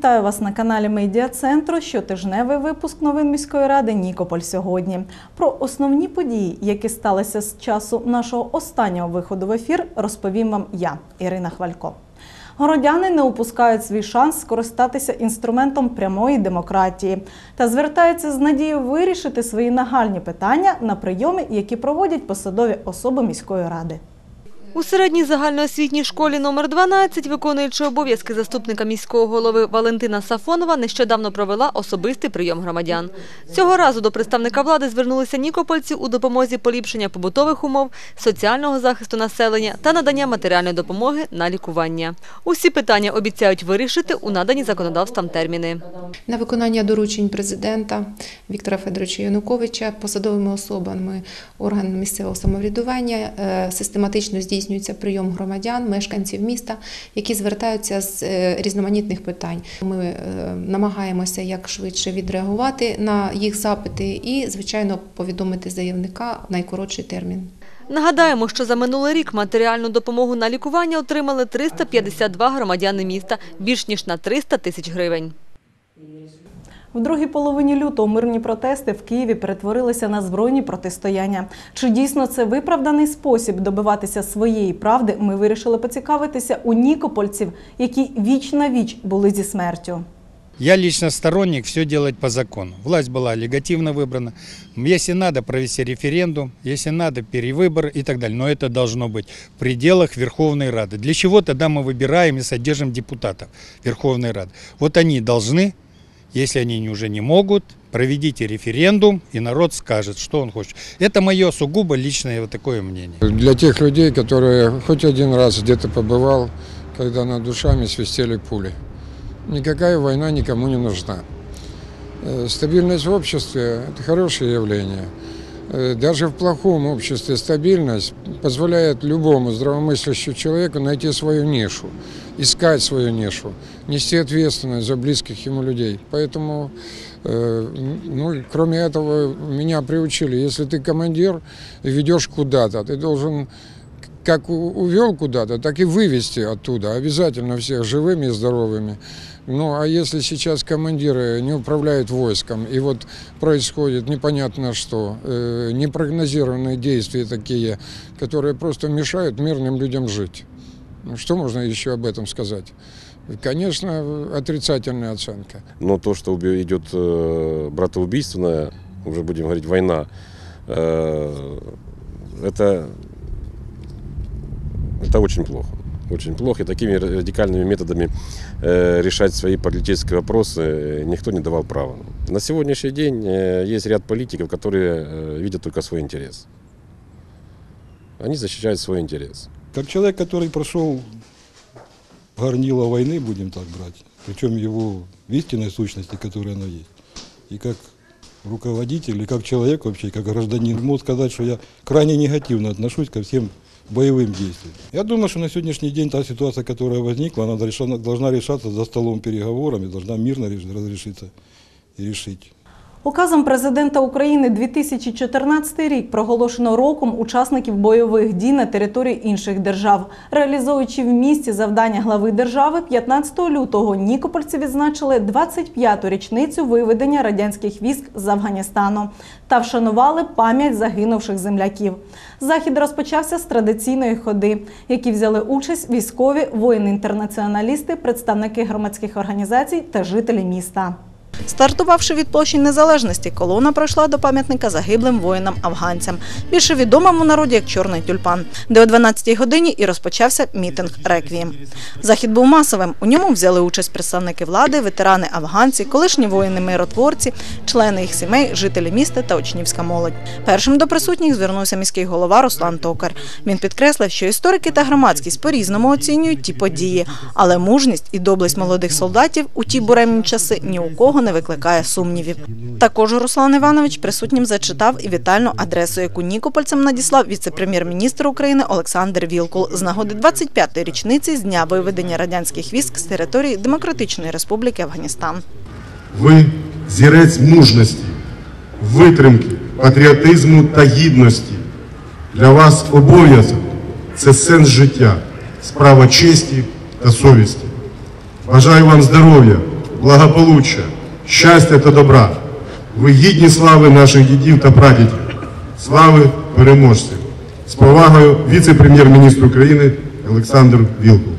Вітаю вас на каналі Медіа Центру. Щотижневий випуск новин міської ради Нікополь сьогодні. Про основні події, які сталися з часу нашого останнього виходу в ефір, розповім вам я, Ірина Хвалько. Городяни не упускають свій шанс скористатися інструментом прямої демократії та звертаються з надією вирішити свої нагальні питання на прийоми, які проводять посадові особи міської ради. У середній загальноосвітній школі номер 12 виконуючи обов'язки заступника міського голови Валентина Сафонова, нещодавно провела особистий прийом громадян. Цього разу до представника влади звернулися нікопольці у допомозі поліпшення побутових умов, соціального захисту населення та надання матеріальної допомоги на лікування. Усі питання обіцяють вирішити у надані законодавством терміни. На виконання доручень президента Віктора Федоровича Януковича посадовими особами органів місцевого самоврядування е, систематично здійснюється прийом громадян, мешканців міста, які звертаються з е, різноманітних питань. Ми е, намагаємося як швидше відреагувати на їх запити і, звичайно, повідомити заявника в найкоротший термін. Нагадаємо, що за минулий рік матеріальну допомогу на лікування отримали 352 громадяни міста, більш ніж на 300 тисяч гривень. В другій половині лютого мирні протести в Києві перетворилися на збройні протистояння. Чи дійсно це виправданий спосіб добиватися своєї правди? Ми вирішили поцікавитися у нікопольців, які віч на віч були зі смертю. Я лично сторонник все делать по закону. Власть была легативно выбрана. Если надо провести референдум, если надо перевыбор и так далее. Но это должно быть в пределах Верховной Рады. Для чего тогда мы выбираем и содержим депутатов Верховной Рады? Вот они должны, если они уже не могут, проведите референдум, и народ скажет, что он хочет. Это мое сугубо личное вот такое мнение. Для тех людей, которые хоть один раз где-то побывал, когда над душами свистели пули. Никакая война никому не нужна. Э, Стабильность в обществе – это хорошее явление. Э, Даже в плохом обществе стабильность позволяет любому здравомыслящему человеку найти свою нишу, искать свою нишу, нести ответственность за близких ему людей. Поэтому, э, ну, и кроме этого, меня приучили, если ты командир и ведешь куда-то, ты должен как у- увел куда-то, так и вывести оттуда, обязательно всех живыми и здоровыми. Ну, а если сейчас командиры не управляют войском, и вот происходит непонятно что, э, непрогнозированные действия такие, которые просто мешают мирным людям жить. Ну, что можно еще об этом сказать? Конечно, отрицательная оценка. Но то, что идет э, братоубийственная, уже будем говорить, война, э, это, это очень плохо. Очень плохо. И такими радикальными методами э, решать свои политические вопросы э, никто не давал права. На сегодняшний день э, есть ряд политиков, которые видят только свой интерес. Они защищают свой интерес. Как человек, который прошел горнило войны, будем так брать, причем его в истинной сущности, которая она есть, и как руководитель, и как человек вообще, как гражданин, могу сказать, что я крайне негативно отношусь ко всем боевым действиям. Я думаю, что на сегодняшний день та ситуация, которая возникла, она должна решаться за столом переговорами, должна мирно реш- разрешиться и решить. Указом президента України 2014 рік проголошено роком учасників бойових дій на території інших держав. Реалізуючи в місті завдання глави держави, 15 лютого нікопольці відзначили 25-ту річницю виведення радянських військ з Афганістану та вшанували пам'ять загинувших земляків. Захід розпочався з традиційної ходи, які взяли участь військові, воїни-інтернаціоналісти, представники громадських організацій та жителі міста. Стартувавши від площі Незалежності, колона пройшла до пам'ятника загиблим воїнам-афганцям, більше відомому народі як Чорний тюльпан, де о 12-й годині і розпочався мітинг реквієм. Захід був масовим. У ньому взяли участь представники влади, ветерани афганці, колишні воїни-миротворці, члени їх сімей, жителі міста та учнівська молодь. Першим до присутніх звернувся міський голова Руслан Токар. Він підкреслив, що історики та громадськість по-різному оцінюють ті події, але мужність і доблесть молодих солдатів у ті буремні часи ні у кого не викликає сумнівів. Також Руслан Іванович присутнім зачитав і вітальну адресу, яку нікопольцям надіслав віце-прем'єр-міністр України Олександр Вілкул з нагоди 25-ї річниці з дня виведення радянських військ з території Демократичної Республіки Афганістан. Ви зірець мужності, витримки, патріотизму та гідності. Для вас обов'язок це сенс життя, справа честі та совісті. Бажаю вам здоров'я, благополуччя, щастя та добра. Ви гідні слави наших дідів та прадідів, слави переможців. З повагою віце-прем'єр-міністр України Олександр Вілкул.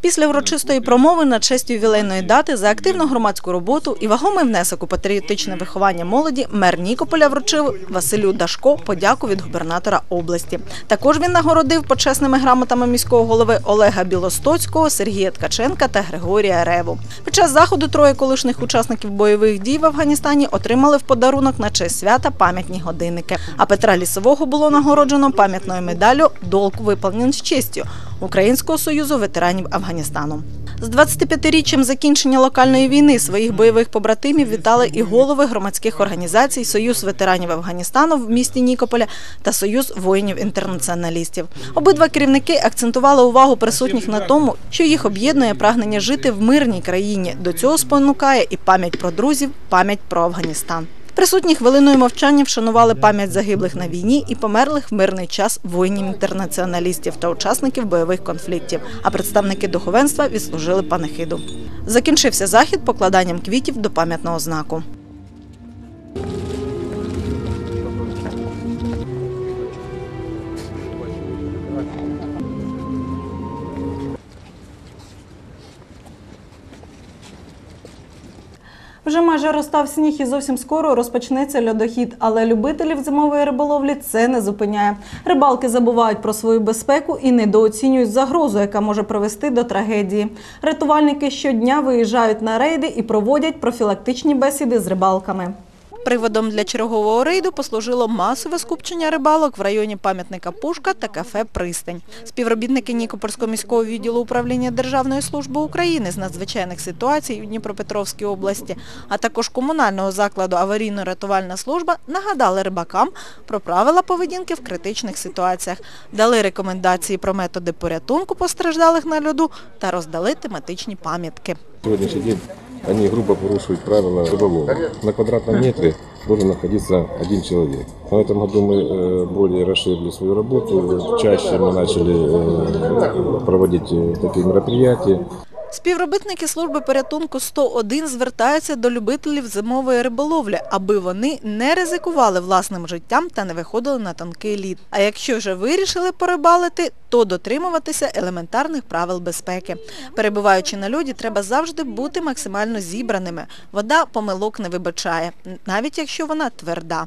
Після урочистої промови на честь ювілейної дати за активну громадську роботу і вагомий внесок у патріотичне виховання молоді мер Нікополя вручив Василю Дашко подяку від губернатора області. Також він нагородив почесними грамотами міського голови Олега Білостоцького, Сергія Ткаченка та Григорія Реву. Під час заходу троє колишніх учасників бойових дій в Афганістані отримали в подарунок на честь свята пам'ятні годинники. А Петра Лісового було нагороджено пам'ятною медаллю «Долг виповнен з честю» Українського союзу ветеранів Афганістану. З 25-річчям закінчення локальної війни своїх бойових побратимів вітали і голови громадських організацій Союз ветеранів Афганістану в місті Нікополя та Союз воїнів-інтернаціоналістів. Обидва керівники акцентували увагу присутніх на тому, що їх об'єднує прагнення жити в мирній країні. До цього спонукає і пам'ять про друзів, пам'ять про Афганістан. Присутні хвилиною мовчання вшанували пам'ять загиблих на війні і померлих в мирний час воїнів-інтернаціоналістів та учасників бойових конфліктів. А представники духовенства відслужили панихиду. Закінчився захід покладанням квітів до пам'ятного знаку. Вже майже розтав сніг і зовсім скоро розпочнеться льодохід, але любителів зимової риболовлі це не зупиняє. Рибалки забувають про свою безпеку і недооцінюють загрозу, яка може привести до трагедії. Рятувальники щодня виїжджають на рейди і проводять профілактичні бесіди з рибалками. Приводом для чергового рейду послужило масове скупчення рибалок в районі пам'ятника Пушка та кафе Пристань. Співробітники Нікопольського міського відділу управління Державної служби України з надзвичайних ситуацій у Дніпропетровській області, а також комунального закладу аварійно-рятувальна служба нагадали рибакам про правила поведінки в критичних ситуаціях, дали рекомендації про методи порятунку постраждалих на льоду та роздали тематичні пам'ятки они грубо порушивают правила рыболова. На квадратном метре должен находиться один человек. В этом году мы э, более расширили свою работу, чаще мы начали э, проводить э, такие мероприятия. Співробітники служби порятунку 101 звертаються до любителів зимової риболовлі, аби вони не ризикували власним життям та не виходили на тонкий лід. А якщо вже вирішили порибалити, то дотримуватися елементарних правил безпеки. Перебуваючи на льоді, треба завжди бути максимально зібраними. Вода помилок не вибачає, навіть якщо вона тверда.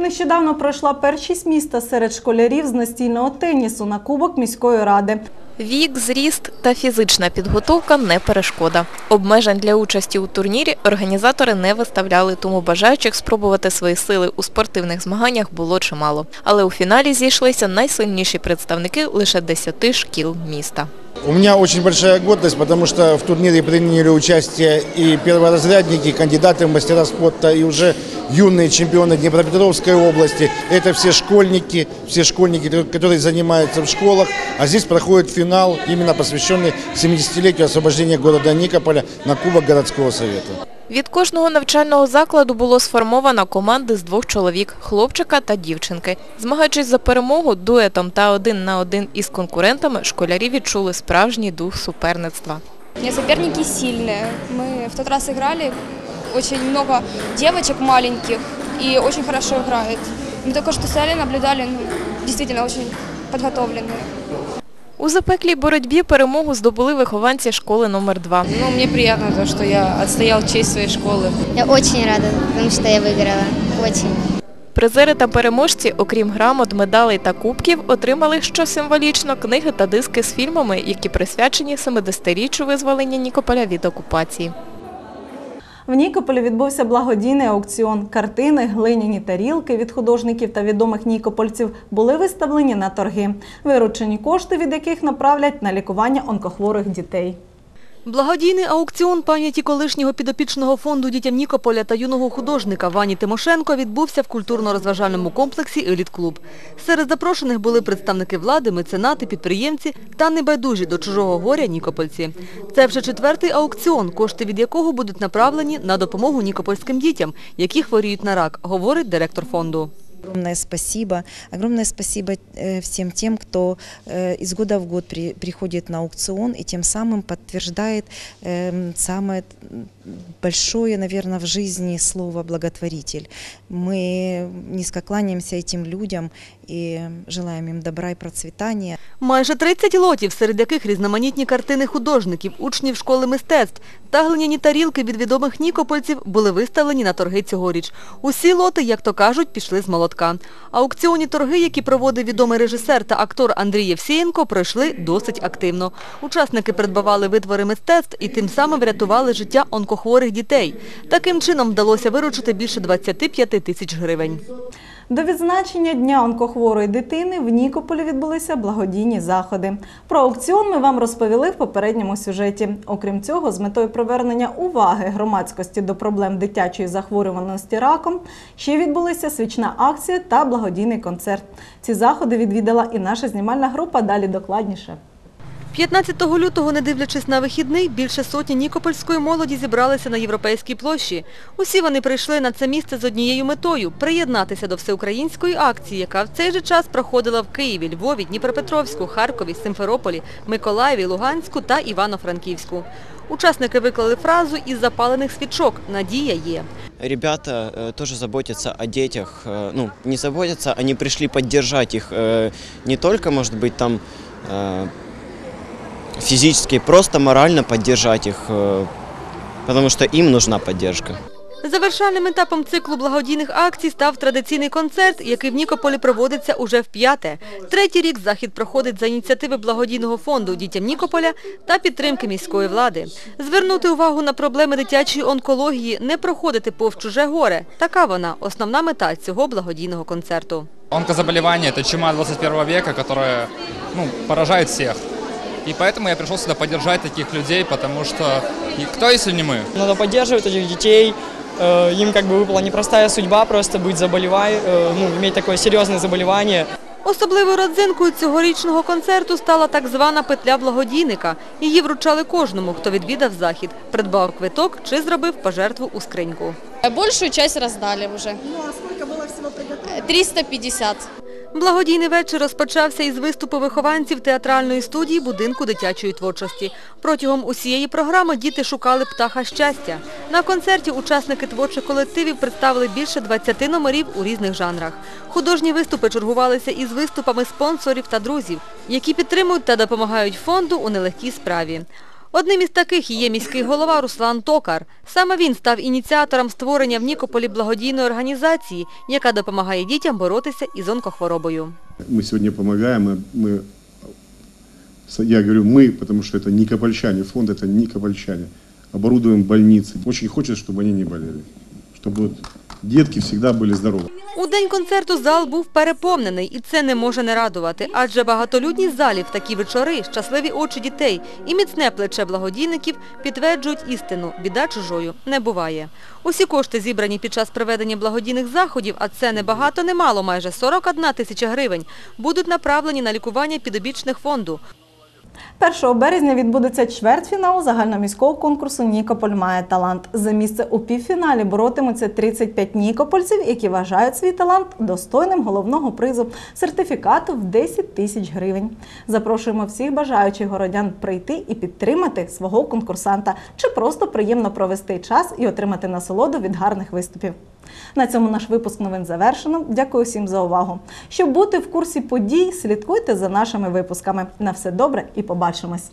Нещодавно пройшла першість міста серед школярів з настільного тенісу на Кубок міської ради. Вік, зріст та фізична підготовка не перешкода. Обмежень для участі у турнірі організатори не виставляли, тому бажаючих спробувати свої сили у спортивних змаганнях було чимало. Але у фіналі зійшлися найсильніші представники лише 10 шкіл міста. У меня очень большая гордость, потому что в турнире приняли участие и перворазрядники, и кандидаты в мастера спорта, и уже юные чемпионы Днепропетровской области. Это все школьники, все школьники, которые занимаются в школах. А здесь проходит финал, именно посвященный 70-летию освобождения города Никополя на Кубок городского совета. Від кожного навчального закладу було сформовано команди з двох чоловік – хлопчика та дівчинки. Змагаючись за перемогу дуетом та один на один із конкурентами, школярі відчули справжній дух суперництва. У меня соперники сильные. Мы в тот раз играли, очень много девочек маленьких и очень хорошо играют. Мы только что стояли, наблюдали, ну, действительно очень подготовленные. У запеклій боротьбі перемогу здобули вихованці школи номер 2 Ну, мені приємно, що что я відстояв честь своєї школи. Я очень рада, тому що я виграла. Дуже. Призери та переможці, окрім грамот, медалей та кубків, отримали, що символічно, книги та диски з фільмами, які присвячені 70-річчю визволення Нікополя від окупації. В Нікополі відбувся благодійний аукціон. Картини, глиняні тарілки від художників та відомих нікопольців були виставлені на торги. Виручені кошти, від яких направлять на лікування онкохворих дітей. Благодійний аукціон пам'яті колишнього підопічного фонду дітям Нікополя та юного художника Вані Тимошенко відбувся в культурно-розважальному комплексі «Еліт-клуб». Серед запрошених були представники влади, меценати, підприємці та небайдужі до чужого горя нікопольці. Це вже четвертий аукціон, кошти від якого будуть направлені на допомогу нікопольським дітям, які хворіють на рак, говорить директор фонду. Огромное спасибо. Огромное спасибо э, всем тем, кто э, из года в год при- приходит на аукцион и тем самым подтверждает эм, самое м, большое, наверное, в жизни слово «благотворитель». Мы низко кланяемся этим людям и желаем им добра и процветания. Майже 30 лотів, серед яких різноманітні картини художників, учнів школи мистецтв та глиняні тарілки від відомих нікопольців були виставлені на торги цьогоріч. Усі лоти, як то кажуть, пішли з молотка. Аукціонні торги, які проводив відомий режисер та актор Андрій Євсієнко, пройшли досить активно. Учасники придбавали витвори мистецтв і тим самим врятували життя онкохворих дітей. Таким чином вдалося виручити більше 25 тисяч гривень. До відзначення Дня онкохворої дитини в Нікополі відбулися благодійні заходи. Про аукціон ми вам розповіли в попередньому сюжеті. Окрім цього, з метою привернення уваги громадськості до проблем дитячої захворюваності раком ще відбулися свічна акція та благодійний концерт. Ці заходи відвідала і наша знімальна група. Далі докладніше. 15 лютого, не дивлячись на вихідний, більше сотні нікопольської молоді зібралися на Європейській площі. Усі вони прийшли на це місце з однією метою – приєднатися до всеукраїнської акції, яка в цей же час проходила в Києві, Львові, Дніпропетровську, Харкові, Симферополі, Миколаєві, Луганську та Івано-Франківську. Учасники виклали фразу із запалених свічок «Надія є». Ребята э, тоже заботятся о детях, э, ну, не заботятся, они пришли поддержать их э, не только, может быть, там э, физически, просто морально поддержать их, э, потому что им нужна поддержка. Завершальним етапом циклу благодійних акцій став традиційний концерт, який в Нікополі проводиться уже вп'яте. Третій рік захід проходить за ініціативи благодійного фонду «Дітям Нікополя» та підтримки міської влади. Звернути увагу на проблеми дитячої онкології, не проходити повз чуже горе. Така вона – основна мета цього благодійного концерту. Онкозаболевание – это чума 21 века, которая ну, поражает всех. И поэтому я пришел сюда поддержать таких людей, потому что и кто, если не мы? Надо поддерживать этих детей. Э, Им как бы выпала непростая судьба просто быть заболевай, э, ну, иметь такое серьезное заболевание. Особливою родзинкою цьогорічного концерту стала так звана петля благодійника. Її вручали кожному, хто відвідав захід, придбав квиток чи зробив пожертву у скриньку. Большую часть раздали уже. Ну, а сколько было всего приготовлено? 350. Благодійний вечір розпочався із виступу вихованців театральної студії будинку дитячої творчості. Протягом усієї програми діти шукали птаха щастя. На концерті учасники творчих колективів представили більше 20 номерів у різних жанрах. Художні виступи чергувалися із виступами спонсорів та друзів, які підтримують та допомагають фонду у нелегкій справі. Одним із таких і є міський голова Руслан Токар. Саме він став ініціатором створення в Нікополі благодійної організації, яка допомагає дітям боротися із онкохворобою. Мы сегодня помогаем, мы, мы- я говорю мы, потому что это никопольчане, фонд это никопольчане. Оборудуем больницы. Очень хочется, чтобы они не болели, чтобы вот детки всегда были здоровы. У день концерту зал був переповнений, і це не може не радувати, адже багатолюдність залів, такі вечори, щасливі очі дітей і міцне плече благодійників підтверджують істину – біда чужою не буває. Усі кошти, зібрані під час проведення благодійних заходів, а це не багато, не мало, майже 41 тисяча гривень, будуть направлені на лікування підобічних фонду. 1 березня відбудеться чвертьфінал загальноміського конкурсу Нікополь має талант. За місце у півфіналі боротимуться 35 нікопольців, які вважають свій талант достойним головного призу сертифікату в 10 тисяч гривень. Запрошуємо всіх бажаючих городян прийти і підтримати свого конкурсанта чи просто приємно провести час і отримати насолоду від гарних виступів. На цьому наш випуск новин завершено. Дякую всім за увагу. Щоб бути в курсі подій, слідкуйте за нашими випусками. На все добре і побачимось!